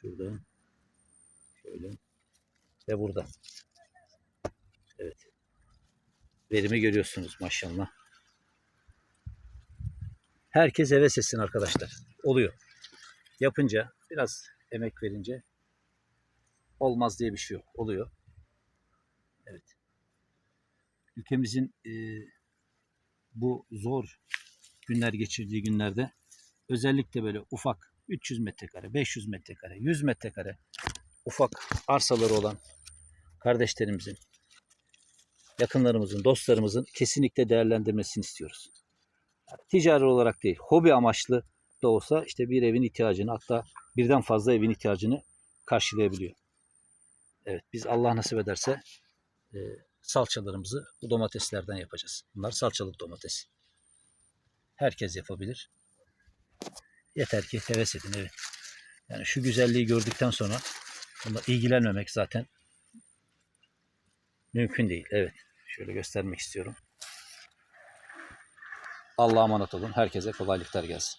Şurada. Şöyle. Ve burada. Evet. Verimi görüyorsunuz maşallah. Herkes heves etsin arkadaşlar. Oluyor. Yapınca biraz emek verince olmaz diye bir şey yok. Oluyor. Evet. Ülkemizin e, bu zor günler geçirdiği günlerde özellikle böyle ufak 300 metrekare, 500 metrekare, 100 metrekare ufak arsaları olan kardeşlerimizin, yakınlarımızın, dostlarımızın kesinlikle değerlendirmesini istiyoruz. Ticari olarak değil, hobi amaçlı da olsa işte bir evin ihtiyacını hatta birden fazla evin ihtiyacını karşılayabiliyor. Evet biz Allah nasip ederse e, salçalarımızı bu domateslerden yapacağız. Bunlar salçalık domates. Herkes yapabilir. Yeter ki heves edin evet. Yani şu güzelliği gördükten sonra bununla ilgilenmemek zaten mümkün değil. Evet. Şöyle göstermek istiyorum. Allah'a emanet olun. Herkese kolaylıklar gelsin.